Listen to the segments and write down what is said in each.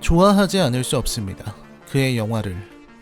좋아하지 않을 수 없습니다. 그의 영화를,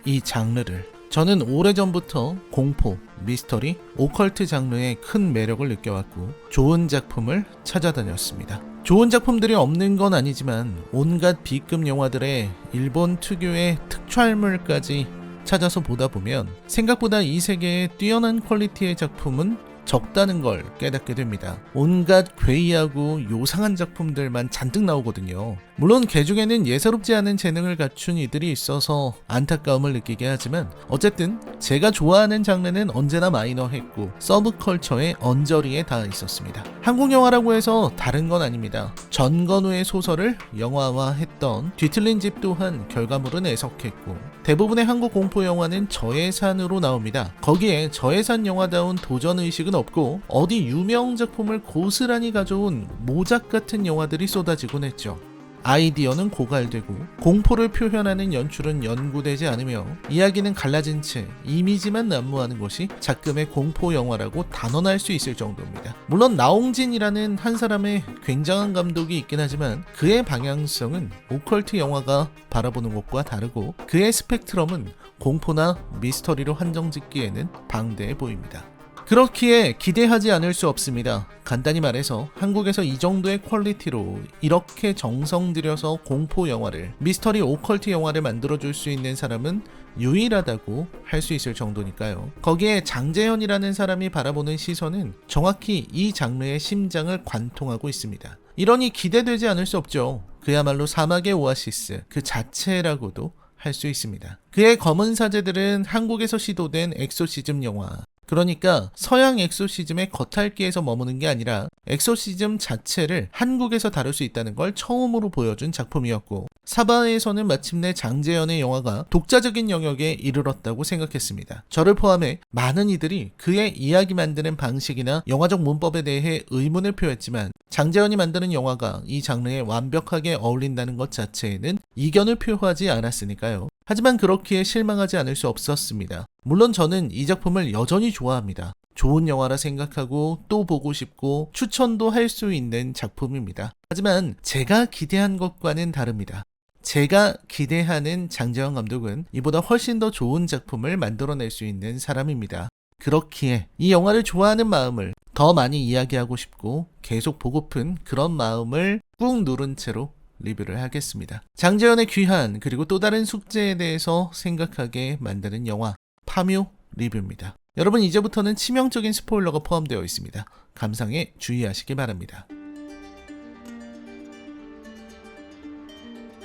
이 장르를. 저는 오래전부터 공포, 미스터리, 오컬트 장르에 큰 매력을 느껴왔고 좋은 작품을 찾아다녔습니다. 좋은 작품들이 없는 건 아니지만 온갖 B급 영화들의 일본 특유의 특촬물까지 찾아서 보다 보면 생각보다 이 세계에 뛰어난 퀄리티의 작품은 적다는 걸 깨닫게 됩니다. 온갖 괴이하고 요상한 작품들만 잔뜩 나오거든요. 물론 개 중에는 예사롭지 않은 재능을 갖춘 이들이 있어서 안타까움을 느끼게 하지만 어쨌든 제가 좋아하는 장르는 언제나 마이너했고 서브컬처의 언저리에 닿아 있었습니다. 한국 영화라고 해서 다른 건 아닙니다. 전건우의 소설을 영화화했던 뒤틀린 집 또한 결과물은 애석했고 대부분의 한국 공포 영화는 저예산으로 나옵니다. 거기에 저예산 영화다운 도전 의식은 없고 어디 유명 작품을 고스란히 가져온 모작 같은 영화들이 쏟아지곤 했죠. 아이디어는 고갈되고 공포를 표현하는 연출은 연구되지 않으며 이야기는 갈라진 채 이미지만 난무하는 것이 작금의 공포 영화라고 단언할 수 있을 정도입니다. 물론 나홍진이라는 한 사람의 굉장한 감독이 있긴 하지만 그의 방향성은 오컬트 영화가 바라보는 것과 다르고 그의 스펙트럼은 공포나 미스터리로 한정짓기에는 방대해 보입니다. 그렇기에 기대하지 않을 수 없습니다. 간단히 말해서 한국에서 이 정도의 퀄리티로 이렇게 정성 들여서 공포 영화를 미스터리 오컬트 영화를 만들어줄 수 있는 사람은 유일하다고 할 수 있을 정도니까요. 거기에 장재현이라는 사람이 바라보는 시선은 정확히 이 장르의 심장을 관통하고 있습니다. 이러니 기대되지 않을 수 없죠. 그야말로 사막의 오아시스 그 자체라고도 할 수 있습니다. 그의 검은 사제들은 한국에서 시도된 엑소시즘 영화, 그러니까 서양 엑소시즘의 겉핥기에서 머무는 게 아니라 엑소시즘 자체를 한국에서 다룰 수 있다는 걸 처음으로 보여준 작품이었고 사바에서는 마침내 장재현의 영화가 독자적인 영역에 이르렀다고 생각했습니다. 저를 포함해 많은 이들이 그의 이야기 만드는 방식이나 영화적 문법에 대해 의문을 표했지만 장재현이 만드는 영화가 이 장르에 완벽하게 어울린다는 것 자체에는 이견을 표하지 않았으니까요. 하지만 그렇기에 실망하지 않을 수 없었습니다. 물론 저는 이 작품을 여전히 좋아합니다. 좋은 영화라 생각하고 또 보고 싶고 추천도 할 수 있는 작품입니다. 하지만 제가 기대한 것과는 다릅니다. 제가 기대하는 장재현 감독은 이보다 훨씬 더 좋은 작품을 만들어낼 수 있는 사람입니다. 그렇기에 이 영화를 좋아하는 마음을 더 많이 이야기하고 싶고 계속 보고픈 그런 마음을 꾹 누른 채로 리뷰를 하겠습니다. 장재현의 귀한 그리고 또 다른 숙제에 대해서 생각하게 만드는 영화 파묘 리뷰입니다. 여러분 이제부터는 치명적인 스포일러가 포함되어 있습니다. 감상에 주의하시기 바랍니다.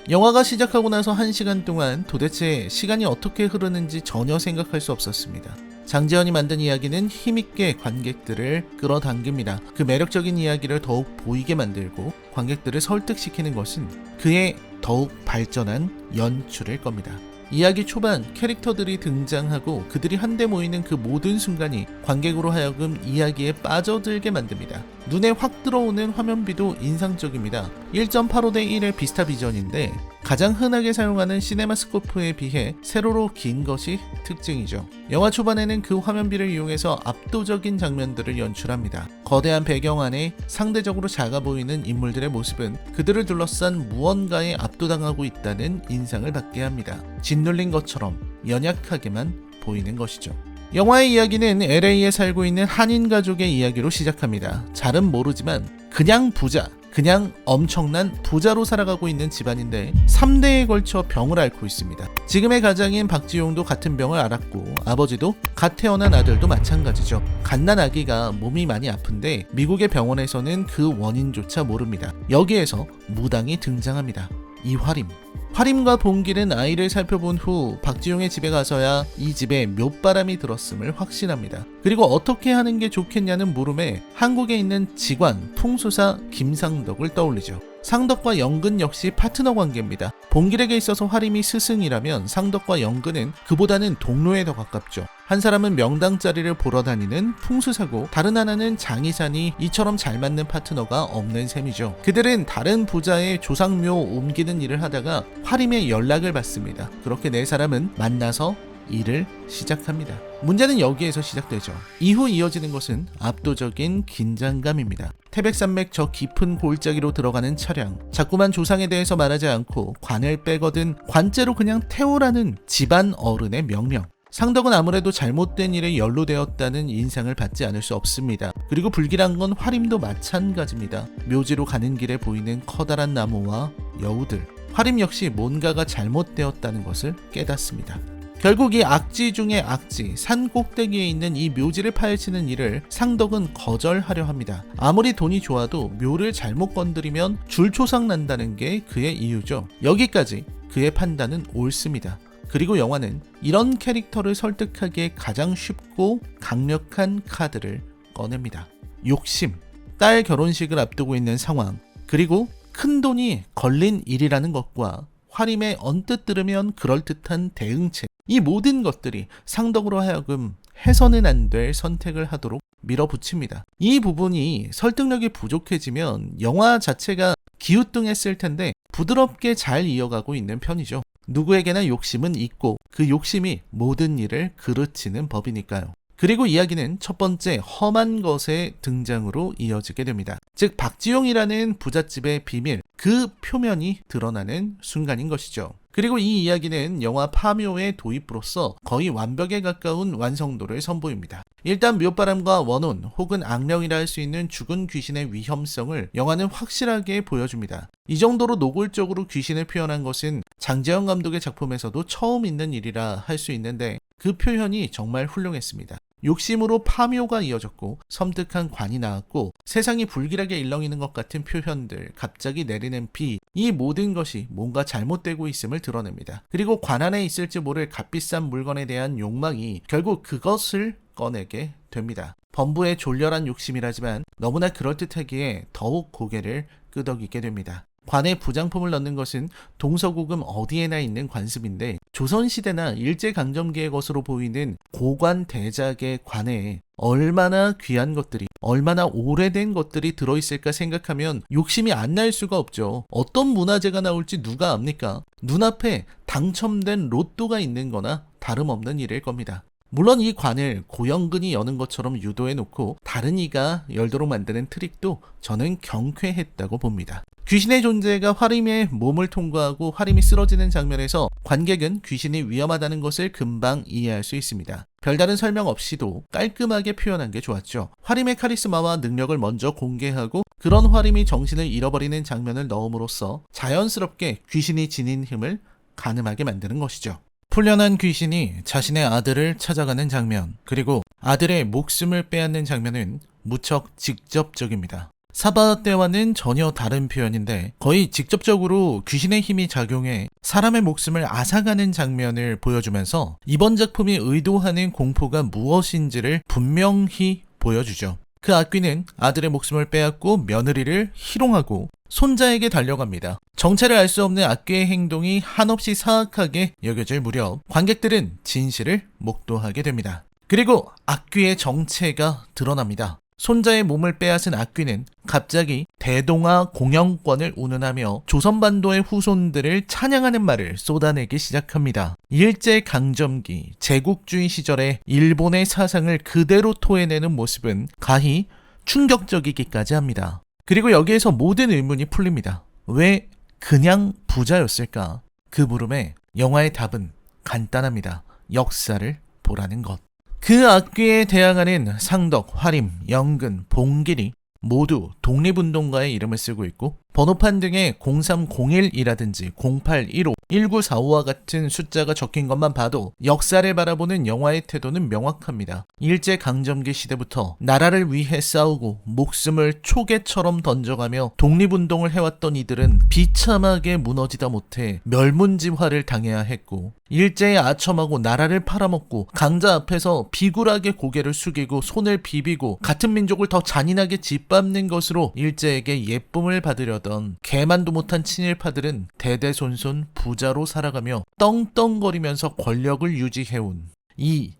영화가 시작하고 나서 1시간 동안 도대체 시간이 어떻게 흐르는지 전혀 생각할 수 없었습니다. 장재현이 만든 이야기는 힘있게 관객들을 끌어당깁니다. 그 매력적인 이야기를 더욱 보이게 만들고 관객들을 설득시키는 것은 그의 더욱 발전한 연출일 겁니다. 이야기 초반 캐릭터들이 등장하고 그들이 한데 모이는 그 모든 순간이 관객으로 하여금 이야기에 빠져들게 만듭니다. 눈에 확 들어오는 화면비도 인상적입니다. 1.85대 1의 비스타 비전인데 가장 흔하게 사용하는 시네마 스코프에 비해 세로로 긴 것이 특징이죠. 영화 초반에는 그 화면비를 이용해서 압도적인 장면들을 연출합니다. 거대한 배경 안에 상대적으로 작아 보이는 인물들의 모습은 그들을 둘러싼 무언가에 압도당하고 있다는 인상을 받게 합니다. 짓눌린 것처럼 연약하게만 보이는 것이죠. 영화의 이야기는 LA에 살고 있는 한인 가족의 이야기로 시작합니다. 잘은 모르지만 그냥 부자, 그냥 엄청난 부자로 살아가고 있는 집안인데 3대에 걸쳐 병을 앓고 있습니다. 지금의 가장인 박지용도 같은 병을 앓았고 아버지도 갓 태어난 아들도 마찬가지죠. 갓난 아기가 몸이 많이 아픈데 미국의 병원에서는 그 원인조차 모릅니다. 여기에서 무당이 등장합니다. 이화림. 화림과 봉길은 아이를 살펴본 후 박지용의 집에 가서야 이 집에 묘바람이 들었음을 확신합니다. 그리고 어떻게 하는 게 좋겠냐는 물음에 한국에 있는 직관, 풍수사 김상덕을 떠올리죠. 상덕과 영근 역시 파트너 관계입니다. 봉길에게 있어서 화림이 스승이라면 상덕과 영근은 그보다는 동료에 더 가깝죠. 한 사람은 명당 자리를 보러 다니는 풍수사고 다른 하나는 장의산이 이처럼 잘 맞는 파트너가 없는 셈이죠. 그들은 다른 부자의 조상묘 옮기는 일을 하다가 화림의 연락을 받습니다. 그렇게 네 사람은 만나서 일을 시작합니다. 문제는 여기에서 시작되죠. 이후 이어지는 것은 압도적인 긴장감입니다. 태백산맥 저 깊은 골짜기로 들어가는 차량. 자꾸만 조상에 대해서 말하지 않고 관을 빼거든 관째로 그냥 태우라는 집안 어른의 명령. 상덕은 아무래도 잘못된 일에 연루되었다는 인상을 받지 않을 수 없습니다. 그리고 불길한 건 화림도 마찬가지입니다. 묘지로 가는 길에 보이는 커다란 나무와 여우들. 화림 역시 뭔가가 잘못되었다는 것을 깨닫습니다. 결국 이 악지 중의 악지, 산 꼭대기에 있는 이 묘지를 파헤치는 일을 상덕은 거절하려 합니다. 아무리 돈이 좋아도 묘를 잘못 건드리면 줄초상 난다는 게 그의 이유죠. 여기까지 그의 판단은 옳습니다. 그리고 영화는 이런 캐릭터를 설득하기에 가장 쉽고 강력한 카드를 꺼냅니다. 욕심. 딸 결혼식을 앞두고 있는 상황. 그리고 큰 돈이 걸린 일이라는 것과 화림에 언뜻 들으면 그럴듯한 대응책. 이 모든 것들이 상덕으로 하여금 해서는 안 될 선택을 하도록 밀어붙입니다. 이 부분이 설득력이 부족해지면 영화 자체가 기우뚱했을 텐데 부드럽게 잘 이어가고 있는 편이죠. 누구에게나 욕심은 있고 그 욕심이 모든 일을 그르치는 법이니까요. 그리고 이야기는 첫 번째 험한 것의 등장으로 이어지게 됩니다. 즉 박지용이라는 부잣집의 비밀, 그 표면이 드러나는 순간인 것이죠. 그리고 이 이야기는 영화 파묘의 도입으로서 거의 완벽에 가까운 완성도를 선보입니다. 일단 묘바람과 원혼 혹은 악령이라 할 수 있는 죽은 귀신의 위험성을 영화는 확실하게 보여줍니다. 이 정도로 노골적으로 귀신을 표현한 것은 장재영 감독의 작품에서도 처음 있는 일이라 할 수 있는데 그 표현이 정말 훌륭했습니다. 욕심으로 파묘가 이어졌고 섬뜩한 관이 나왔고 세상이 불길하게 일렁이는 것 같은 표현들, 갑자기 내리는 비, 이 모든 것이 뭔가 잘못되고 있음을 드러냅니다. 그리고 관 안에 있을지 모를 값비싼 물건에 대한 욕망이 결국 그것을 꺼내게 됩니다. 범부의 졸렬한 욕심이라지만 너무나 그럴듯하기에 더욱 고개를 끄덕이게 됩니다. 관에 부장품을 넣는 것은 동서고금 어디에나 있는 관습인데 조선시대나 일제강점기의 것으로 보이는 고관 대작의 관에 얼마나 귀한 것들이 얼마나 오래된 것들이 들어있을까 생각하면 욕심이 안 날 수가 없죠. 어떤 문화재가 나올지 누가 압니까? 눈앞에 당첨된 로또가 있는 거나 다름없는 일일 겁니다. 물론 이 관을 고영근이 여는 것처럼 유도해 놓고 다른 이가 열도록 만드는 트릭도 저는 경쾌했다고 봅니다. 귀신의 존재가 화림의 몸을 통과하고 화림이 쓰러지는 장면에서 관객은 귀신이 위험하다는 것을 금방 이해할 수 있습니다. 별다른 설명 없이도 깔끔하게 표현한 게 좋았죠. 화림의 카리스마와 능력을 먼저 공개하고 그런 화림이 정신을 잃어버리는 장면을 넣음으로써 자연스럽게 귀신이 지닌 힘을 가늠하게 만드는 것이죠. 풀려난 귀신이 자신의 아들을 찾아가는 장면, 그리고 아들의 목숨을 빼앗는 장면은 무척 직접적입니다. 사바 때와는 전혀 다른 표현인데 거의 직접적으로 귀신의 힘이 작용해 사람의 목숨을 앗아가는 장면을 보여주면서 이번 작품이 의도하는 공포가 무엇인지를 분명히 보여주죠. 그 악귀는 아들의 목숨을 빼앗고 며느리를 희롱하고 손자에게 달려갑니다. 정체를 알 수 없는 악귀의 행동이 한없이 사악하게 여겨질 무렵 관객들은 진실을 목도하게 됩니다. 그리고 악귀의 정체가 드러납니다. 손자의 몸을 빼앗은 악귀는 갑자기 대동아 공영권을 운운하며 조선반도의 후손들을 찬양하는 말을 쏟아내기 시작합니다. 일제 강점기 제국주의 시절에 일본의 사상을 그대로 토해내는 모습은 가히 충격적이기까지 합니다. 그리고 여기에서 모든 의문이 풀립니다. 왜 그냥 부자였을까? 그 물음에 영화의 답은 간단합니다. 역사를 보라는 것. 그 악귀에 대항하는 상덕, 화림, 영근, 봉길이 모두 독립운동가의 이름을 쓰고 있고 번호판 등에 0301이라든지 0815, 1945와 같은 숫자가 적힌 것만 봐도 역사를 바라보는 영화의 태도는 명확합니다. 일제 강점기 시대부터 나라를 위해 싸우고 목숨을 초계처럼 던져가며 독립운동을 해왔던 이들은 비참하게 무너지다 못해 멸문지화를 당해야 했고 일제에 아첨하고 나라를 팔아먹고 강자 앞에서 비굴하게 고개를 숙이고 손을 비비고 같은 민족을 더 잔인하게 짓밟는 것으로 일제에게 예쁨을 받으려던 개만도 못한 친일파들은 대대손손 부자로 살아가며 떵떵거리면서 권력을 유지해온 이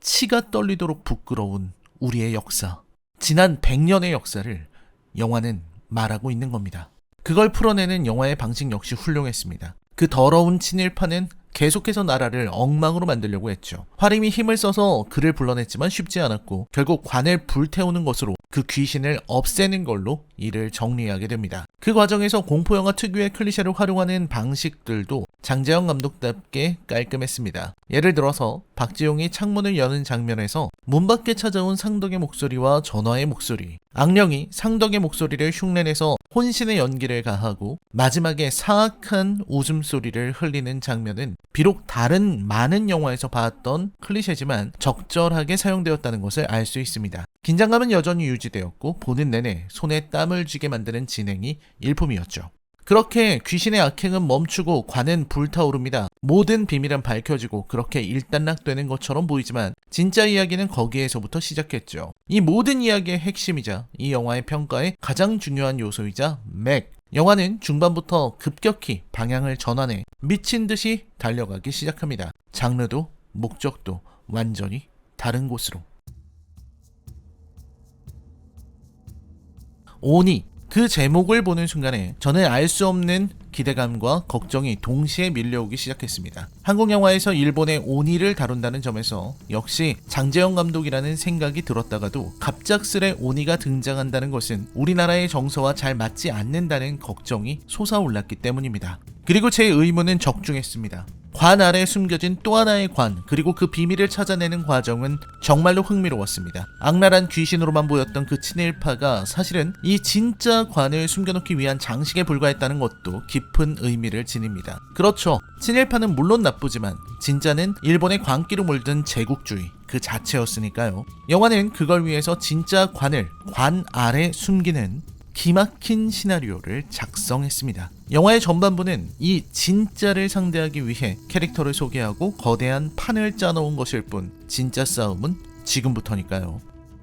치가 떨리도록 부끄러운 우리의 역사. 지난 100년의 역사를 영화는 말하고 있는 겁니다. 그걸 풀어내는 영화의 방식 역시 훌륭했습니다. 그 더러운 친일파는 계속해서 나라를 엉망으로 만들려고 했죠. 화림이 힘을 써서 그를 불러냈지만 쉽지 않았고 결국 관을 불태우는 것으로 그 귀신을 없애는 걸로 일을 정리하게 됩니다. 그 과정에서 공포영화 특유의 클리셰를 활용하는 방식들도 장재영 감독답게 깔끔했습니다. 예를 들어서 박지용이 창문을 여는 장면에서 문 밖에 찾아온 상덕의 목소리와 전화의 목소리, 악령이 상덕의 목소리를 흉내내서 혼신의 연기를 가하고 마지막에 사악한 웃음소리를 흘리는 장면은 비록 다른 많은 영화에서 봤던 클리셰지만 적절하게 사용되었다는 것을 알 수 있습니다. 긴장감은 여전히 유지되었고 보는 내내 손에 땀을 쥐게 만드는 진행이 일품이었죠. 그렇게 귀신의 악행은 멈추고 관은 불타오릅니다. 모든 비밀은 밝혀지고 그렇게 일단락되는 것처럼 보이지만 진짜 이야기는 거기에서부터 시작했죠. 이 모든 이야기의 핵심이자 이 영화의 평가의 가장 중요한 요소이자 맥. 영화는 중반부터 급격히 방향을 전환해 미친 듯이 달려가기 시작합니다. 장르도 목적도 완전히 다른 곳으로. 오니 그 제목을 보는 순간에 저는 알 수 없는 기대감과 걱정이 동시에 밀려오기 시작했습니다. 한국 영화에서 일본의 오니를 다룬다는 점에서 역시 장재영 감독이라는 생각이 들었다가도 갑작스레 오니가 등장한다는 것은 우리나라의 정서와 잘 맞지 않는다는 걱정이 솟아올랐기 때문입니다. 그리고 제 의문은 적중했습니다. 관 아래 숨겨진 또 하나의 관, 그리고 그 비밀을 찾아내는 과정은 정말로 흥미로웠습니다. 악랄한 귀신으로만 보였던 그 친일파가 사실은 이 진짜 관을 숨겨놓기 위한 장식에 불과했다는 것도 깊은 의미를 지닙니다. 그렇죠. 친일파는 물론 나쁘지만 진짜는 일본의 광기로 물든 제국주의 그 자체였으니까요. 영화는 그걸 위해서 진짜 관을 관 아래 숨기는 기막힌 시나리오를 작성했습니다. 영화의 전반부는 이 진짜를 상대하기 위해 캐릭터를 소개하고 거대한 판을 짜놓은 것일 뿐 진짜 싸움은 지금부터니까요.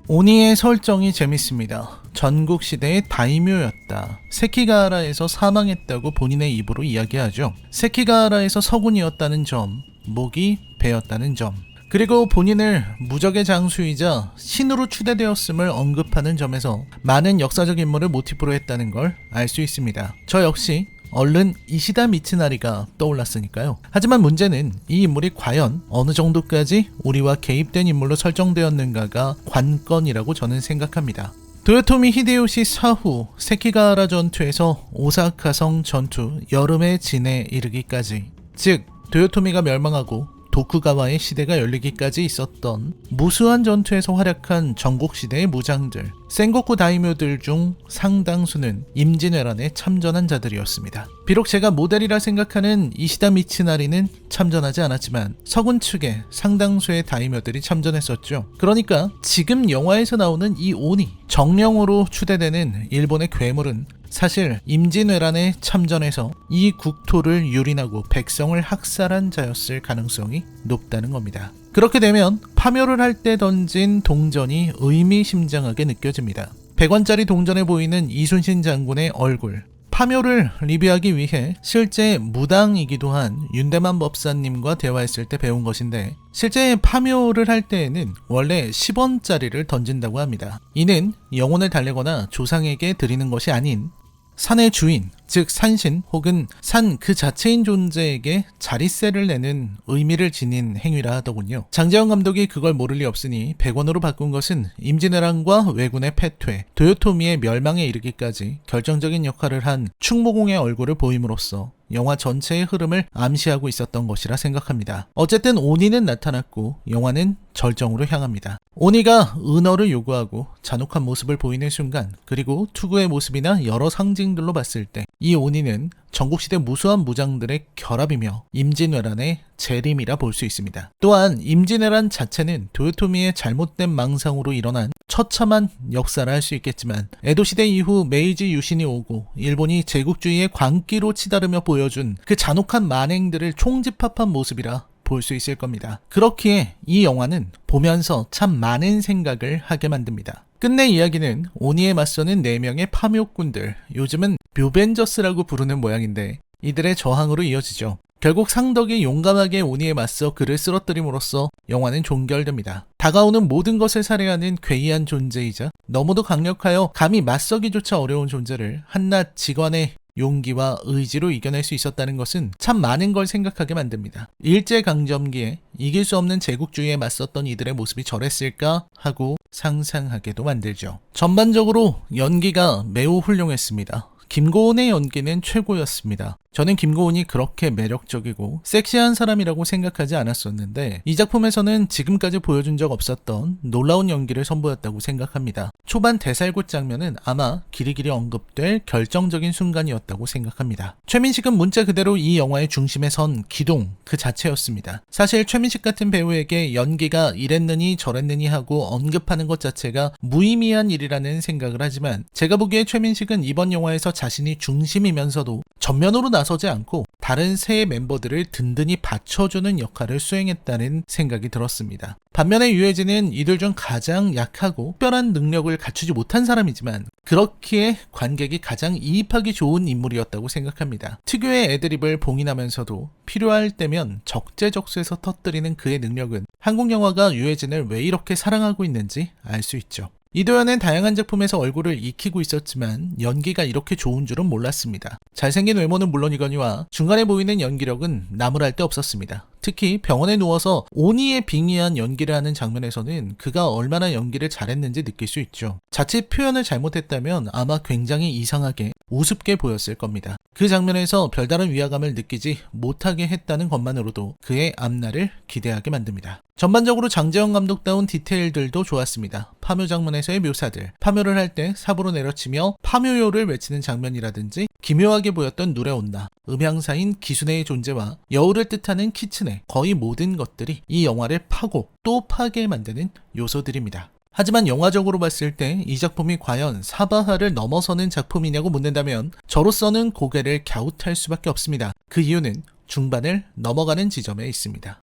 오니의 설정이 재밌습니다. 전국 시대의 다이묘였다. 세키가하라에서 사망했다고 본인의 입으로 이야기하죠. 세키가하라에서 서군이었다는 점, 목이 베었다는 점, 그리고 본인을 무적의 장수이자 신으로 추대되었음을 언급하는 점에서 많은 역사적 인물을 모티프로 했다는 걸 알 수 있습니다. 저 역시 얼른 이시다 미츠나리가 떠올랐으니까요. 하지만 문제는 이 인물이 과연 어느 정도까지 우리와 개입된 인물로 설정되었는가가 관건이라고 저는 생각합니다. 도요토미 히데요시 사후 세키가하라 전투에서 오사카성 전투 여름의 진에 이르기까지 즉 도요토미가 멸망하고 도쿠가와의 시대가 열리기까지 있었던 무수한 전투에서 활약한 전국시대의 무장들, 센고쿠 다이묘들 중 상당수는 임진왜란에 참전한 자들이었습니다. 비록 제가 모델이라 생각하는 이시다 미치나리는 참전하지 않았지만 서군 측에 상당수의 다이묘들이 참전했었죠. 그러니까 지금 영화에서 나오는 이 오니, 정령으로 추대되는 일본의 괴물은 사실 임진왜란에 참전해서 이 국토를 유린하고 백성을 학살한 자였을 가능성이 높다는 겁니다. 그렇게 되면 파묘를 할때 던진 동전이 의미심장하게 느껴집니다. 100원짜리 동전에 보이는 이순신 장군의 얼굴. 파묘를 리뷰하기 위해 실제 무당이기도 한 윤대만 법사님과 대화했을 때 배운 것인데 실제 파묘를 할 때에는 원래 10원짜리를 던진다고 합니다. 이는 영혼을 달래거나 조상에게 드리는 것이 아닌 산의 주인, 즉 산신 혹은 산 그 자체인 존재에게 자리세를 내는 의미를 지닌 행위라 하더군요. 장재영 감독이 그걸 모를 리 없으니 100원으로 바꾼 것은 임진왜란과 왜군의 패퇴, 도요토미의 멸망에 이르기까지 결정적인 역할을 한 충무공의 얼굴을 보임으로써 영화 전체의 흐름을 암시하고 있었던 것이라 생각합니다. 어쨌든 오니는 나타났고 영화는 절정으로 향합니다. 오니가 은어를 요구하고 잔혹한 모습을 보이는 순간 그리고 투구의 모습이나 여러 상징들로 봤을 때이 오니는 전국시대 무수한 무장들의 결합이며 임진왜란의 재림이라 볼 수 있습니다. 또한 임진왜란 자체는 도요토미의 잘못된 망상으로 일어난 처참한 역사라 할수 있겠지만 에도시대 이후 메이지 유신이 오고 일본이 제국주의의 광기로 치다르며 보여준 그 잔혹한 만행들을 총집합한 모습이라 볼수 있을 겁니다. 그렇기에 이 영화는 보면서 참 많은 생각을 하게 만듭니다. 끝내 이야기는 오니에 맞서는 4명의 파묘꾼들, 요즘은 묘벤저스라고 부르는 모양인데 이들의 저항으로 이어지죠. 결국 상덕이 용감하게 오니에 맞서 그를 쓰러뜨림으로써 영화는 종결됩니다. 다가오는 모든 것을 살해하는 괴이한 존재이자 너무도 강력하여 감히 맞서기조차 어려운 존재를 한낱 직관의 용기와 의지로 이겨낼 수 있었다는 것은 참 많은 걸 생각하게 만듭니다. 일제강점기에 이길 수 없는 제국주의에 맞섰던 이들의 모습이 저랬을까 하고 상상하게도 만들죠. 전반적으로 연기가 매우 훌륭했습니다. 김고은의 연기는 최고였습니다. 저는 김고은이 그렇게 매력적이고 섹시한 사람이라고 생각하지 않았었는데 이 작품에서는 지금까지 보여준 적 없었던 놀라운 연기를 선보였다고 생각합니다. 초반 대살굿 장면은 아마 길이길이 언급될 결정적인 순간이었다고 생각합니다. 최민식은 문자 그대로 이 영화의 중심에 선 기동 그 자체였습니다. 사실 최민식 같은 배우에게 연기가 이랬느니 저랬느니 하고 언급하는 것 자체가 무의미한 일이라는 생각을 하지만 제가 보기에 최민식은 이번 영화에서 자신이 중심이면서도 전면으로 나서 지 않고 다른 세 멤버들을 든든히 받쳐주는 역할을 수행했다는 생각이 들었습니다. 반면에 유해진은 이들 중 가장 약하고 특별한 능력을 갖추지 못한 사람이지만 그렇기에 관객이 가장 이입하기 좋은 인물이었다고 생각합니다. 특유의 애드립을 봉인하면서도 필요할 때면 적재적소에서 터뜨리는 그의 능력은 한국 영화가 유해진을 왜 이렇게 사랑하고 있는지 알 수 있죠. 이도현은 다양한 작품에서 얼굴을 익히고 있었지만 연기가 이렇게 좋은 줄은 몰랐습니다. 잘생긴 외모는 물론이거니와 중간에 보이는 연기력은 나무랄 데 없었습니다. 특히 병원에 누워서 오니에 빙의한 연기를 하는 장면에서는 그가 얼마나 연기를 잘했는지 느낄 수 있죠. 자칫 표현을 잘못했다면 아마 굉장히 이상하게 우습게 보였을 겁니다. 그 장면에서 별다른 위화감을 느끼지 못하게 했다는 것만으로도 그의 앞날을 기대하게 만듭니다. 전반적으로 장재영 감독다운 디테일들도 좋았습니다. 파묘 장면에서의 묘사들, 파묘를 할 때 삽으로 내려치며 파묘요를 외치는 장면이라든지 기묘하게 보였던 누레 온나, 음향사인 기순의 존재와 여우를 뜻하는 키츠네, 거의 모든 것들이 이 영화를 파고 또 파게 만드는 요소들입니다. 하지만 영화적으로 봤을 때 이 작품이 과연 사바하를 넘어서는 작품이냐고 묻는다면 저로서는 고개를 갸웃할 수밖에 없습니다. 그 이유는 중반을 넘어가는 지점에 있습니다.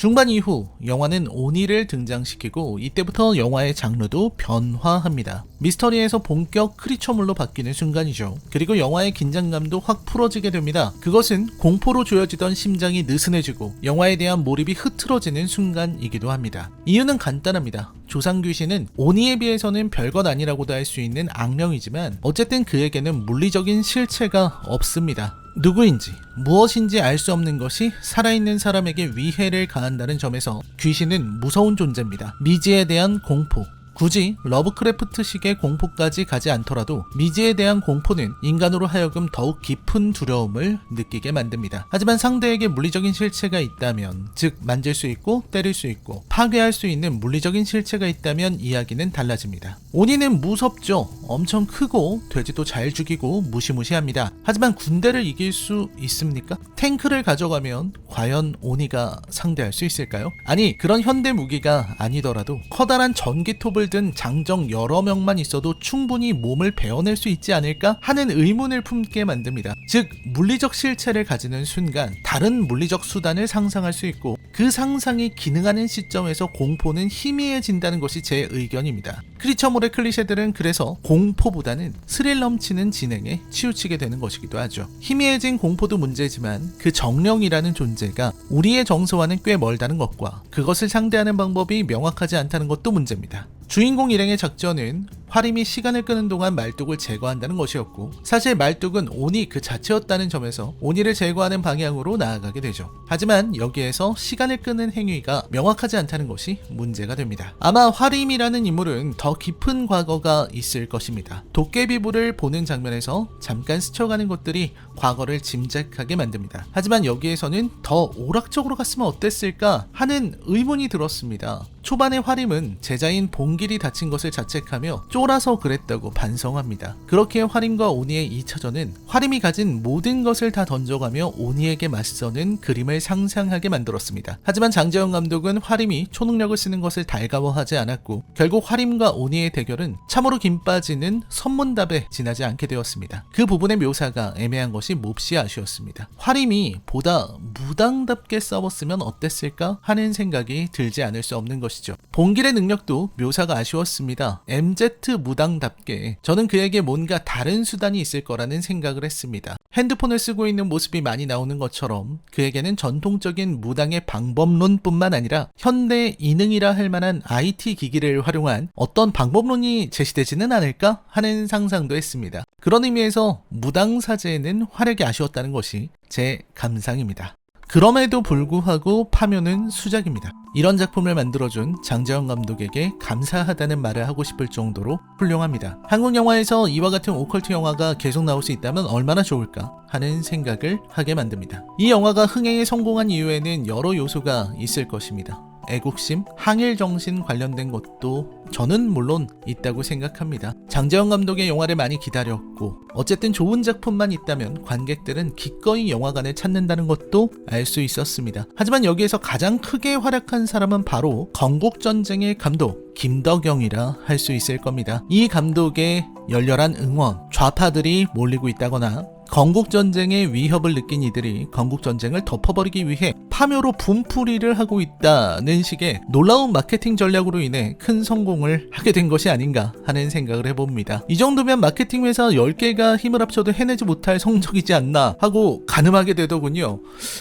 중반 이후 영화는 오니를 등장시키고 이때부터 영화의 장르도 변화합니다. 미스터리에서 본격 크리처물로 바뀌는 순간이죠. 그리고 영화의 긴장감도 확 풀어지게 됩니다. 그것은 공포로 조여지던 심장이 느슨해지고 영화에 대한 몰입이 흐트러지는 순간이기도 합니다. 이유는 간단합니다. 조상 귀신은 오니에 비해서는 별것 아니라고도 할 수 있는 악령이지만 어쨌든 그에게는 물리적인 실체가 없습니다. 누구인지 무엇인지 알 수 없는 것이 살아있는 사람에게 위해를 가한다는 점에서 귀신은 무서운 존재입니다. 미지에 대한 공포, 굳이 러브크래프트식의 공포까지 가지 않더라도 미지에 대한 공포는 인간으로 하여금 더욱 깊은 두려움을 느끼게 만듭니다. 하지만 상대에게 물리적인 실체가 있다면, 즉 만질 수 있고 때릴 수 있고 파괴할 수 있는 물리적인 실체가 있다면 이야기는 달라집니다. 오니는 무섭죠. 엄청 크고 돼지도 잘 죽이고 무시무시합니다. 하지만 군대를 이길 수 있습니까? 탱크를 가져가면 과연 오니가 상대할 수 있을까요? 아니 그런 현대 무기가 아니더라도 커다란 전기톱을 든 장정 여러 명만 있어도 충분히 몸을 베어낼 수 있지 않을까 하는 의문을 품게 만듭니다. 즉 물리적 실체를 가지는 순간 다른 물리적 수단을 상상할 수 있고 그 상상이 기능하는 시점에서 공포는 희미해진다는 것이 제 의견입니다. 크리처몰의 클리셰들은 그래서 공포보다는 스릴 넘치는 진행에 치우치게 되는 것이기도 하죠. 희미해진 공포도 문제지만 그 정령이라는 존재가 우리의 정서와는 꽤 멀다는 것과 그것을 상대하는 방법이 명확하지 않다는 것도 문제입니다. 주인공 일행의 작전은 화림이 시간을 끄는 동안 말뚝을 제거한다는 것이었고 사실 말뚝은 오니 그 자체였다는 점에서 오니를 제거하는 방향으로 나아가게 되죠. 하지만 여기에서 시간을 끄는 행위가 명확하지 않다는 것이 문제가 됩니다. 아마 화림이라는 인물은 더 깊은 과거가 있을 것입니다. 도깨비불을 보는 장면에서 잠깐 스쳐가는 것들이 과거를 짐작하게 만듭니다. 하지만 여기에서는 더 오락적으로 갔으면 어땠을까 하는 의문이 들었습니다. 초반에 화림은 제자인 봉길이 다친 것을 자책하며 쫄아서 그랬다고 반성합니다. 그렇게 화림과 오니의 2차전은 화림이 가진 모든 것을 다 던져가며 오니에게 맞서는 그림을 상상하게 만들었습니다. 하지만 장재영 감독은 화림이 초능력을 쓰는 것을 달가워하지 않았고 결국 화림과 오니의 대결은 참으로 김 빠지는 선문답에 지나지 않게 되었습니다. 그 부분의 묘사가 애매한 것이 몹시 아쉬웠습니다. 화림이 보다 무당답게 싸웠으면 어땠을까 하는 생각이 들지 않을 수 없는 것이죠. 봉길의 능력도 묘사가 아쉬웠습니다. MZ 콘서트 무당답게 저는 그에게 뭔가 다른 수단이 있을 거라는 생각을 했습니다. 핸드폰을 쓰고 있는 모습이 많이 나오는 것처럼 그에게는 전통적인 무당의 방법론뿐만 아니라 현대 이능이라 할 만한 IT 기기를 활용한 어떤 방법론이 제시되지는 않을까 하는 상상도 했습니다. 그런 의미에서 무당 사제에는 화력이 아쉬웠다는 것이 제 감상입니다. 그럼에도 불구하고 파묘는 수작입니다. 이런 작품을 만들어준 장재영 감독에게 감사하다는 말을 하고 싶을 정도로 훌륭합니다. 한국 영화에서 이와 같은 오컬트 영화가 계속 나올 수 있다면 얼마나 좋을까 하는 생각을 하게 만듭니다. 이 영화가 흥행에 성공한 이유에는 여러 요소가 있을 것입니다. 애국심, 항일 정신 관련된 것도 저는 물론 있다고 생각합니다. 장재영 감독의 영화를 많이 기다렸고 어쨌든 좋은 작품만 있다면 관객들은 기꺼이 영화관을 찾는다는 것도 알 수 있었습니다. 하지만 여기에서 가장 크게 활약한 사람은 바로 건국 전쟁의 감독 김덕영이라 할 수 있을 겁니다. 이 감독의 열렬한 응원, 좌파들이 몰리고 있다거나 건국전쟁의 위협을 느낀 이들이 건국전쟁을 덮어버리기 위해 파묘로 분풀이를 하고 있다는 식의 놀라운 마케팅 전략으로 인해 큰 성공을 하게 된 것이 아닌가 하는 생각을 해봅니다. 이 정도면 마케팅 회사 10개가 힘을 합쳐도 해내지 못할 성적이지 않나 하고 가늠하게 되더군요.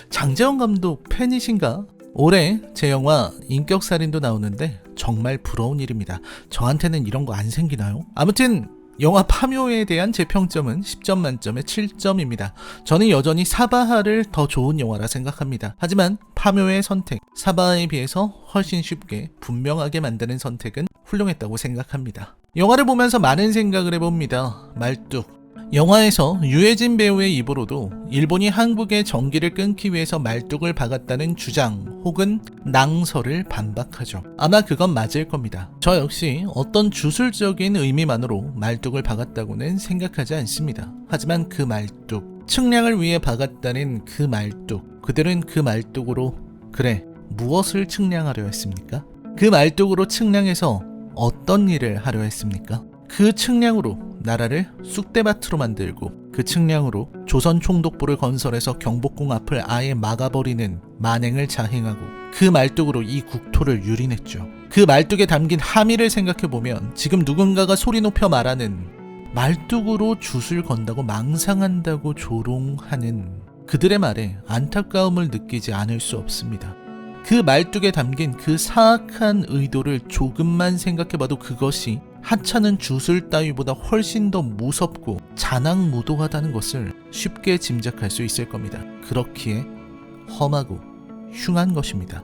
장재원 감독 팬이신가? 올해 제 영화 인격살인도 나오는데 정말 부러운 일입니다. 저한테는 이런 거 안 생기나요? 아무튼 영화 파묘에 대한 제 평점은 10점 만점에 7점입니다. 저는 여전히 사바하를 더 좋은 영화라 생각합니다. 하지만 파묘의 선택, 사바하에 비해서 훨씬 쉽게 분명하게 만드는 선택은 훌륭했다고 생각합니다. 영화를 보면서 많은 생각을 해봅니다. 말뚝, 영화에서 유해진 배우의 입으로도 일본이 한국의 전기를 끊기 위해서 말뚝을 박았다는 주장 혹은 낭설을 반박하죠. 아마 그건 맞을 겁니다. 저 역시 어떤 주술적인 의미만으로 말뚝을 박았다고는 생각하지 않습니다. 하지만 그 말뚝, 측량을 위해 박았다는 그 말뚝, 그들은 그 말뚝으로 그래 무엇을 측량하려 했습니까? 그 말뚝으로 측량해서 어떤 일을 하려 했습니까? 그 측량으로 나라를 쑥대밭으로 만들고 그 측량으로 조선 총독부를 건설해서 경복궁 앞을 아예 막아버리는 만행을 자행하고 그 말뚝으로 이 국토를 유린했죠. 그 말뚝에 담긴 함의를 생각해보면 지금 누군가가 소리 높여 말하는 말뚝으로 줄 건다고 망상한다고 조롱하는 그들의 말에 안타까움을 느끼지 않을 수 없습니다. 그 말뚝에 담긴 그 사악한 의도를 조금만 생각해봐도 그것이 하찮은 주술 따위보다 훨씬 더 무섭고 잔악무도하다는 것을 쉽게 짐작할 수 있을 겁니다. 그렇기에 험하고 흉한 것입니다.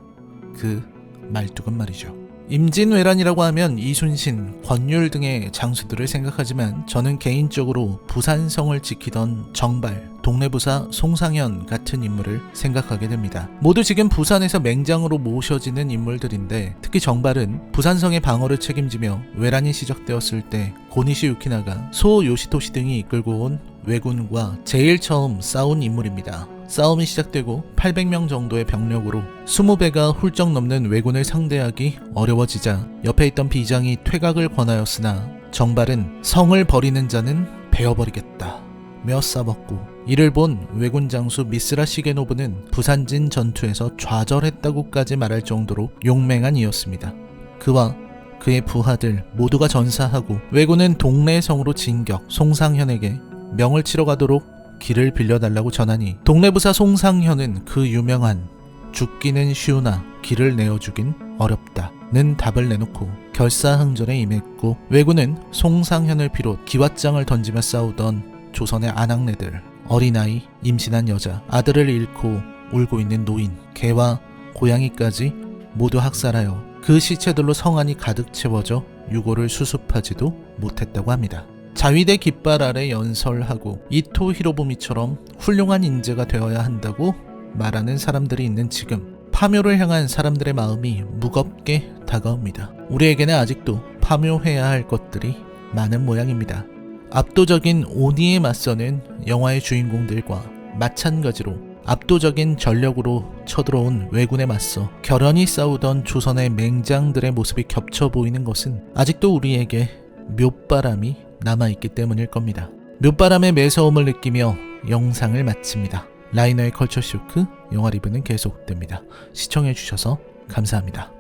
그 말뚝은 말이죠. 임진왜란이라고 하면 이순신, 권율 등의 장수들을 생각하지만 저는 개인적으로 부산성을 지키던 정발, 동래부사 송상현 같은 인물을 생각하게 됩니다. 모두 지금 부산에서 맹장으로 모셔지는 인물들인데 특히 정발은 부산성의 방어를 책임지며 외란이 시작되었을 때 고니시 유키나가 소 요시토시 등이 이끌고 온 왜군과 제일 처음 싸운 인물입니다. 싸움이 시작되고 800명 정도의 병력으로 20배가 훌쩍 넘는 왜군을 상대하기 어려워지자 옆에 있던 비장이 퇴각을 권하였으나 정발은 성을 버리는 자는 베어버리겠다. 며 싸먹고 이를 본 왜군 장수 미스라 시게노부는 부산진 전투에서 좌절했다고까지 말할 정도로 용맹한 이였습니다. 그와 그의 부하들 모두가 전사하고 왜군은 동래성으로 진격 송상현에게 명을 치러 가도록 길을 빌려달라고 전하니 동래부사 송상현은 그 유명한 죽기는 쉬우나 길을 내어주긴 어렵다는 답을 내놓고 결사항전에 임했고 왜군은 송상현을 비롯 기왓장을 던지며 싸우던 조선의 아낙네들 어린아이 임신한 여자 아들을 잃고 울고 있는 노인 개와 고양이까지 모두 학살하여 그 시체들로 성안이 가득 채워져 유골을 수습하지도 못했다고 합니다. 자위대 깃발 아래 연설하고 이토 히로부미처럼 훌륭한 인재가 되어야 한다고 말하는 사람들이 있는 지금 파묘를 향한 사람들의 마음이 무겁게 다가옵니다. 우리에게는 아직도 파묘해야 할 것들이 많은 모양입니다. 압도적인 오니에 맞서는 영화의 주인공들과 마찬가지로 압도적인 전력으로 쳐들어온 왜군에 맞서 결연히 싸우던 조선의 맹장들의 모습이 겹쳐 보이는 것은 아직도 우리에게 묘바람이 남아있기 때문일 겁니다. 묘바람의 매서움을 느끼며 영상을 마칩니다. 라이너의 컬처 쇼크 영화 리뷰는 계속됩니다. 시청해주셔서 감사합니다.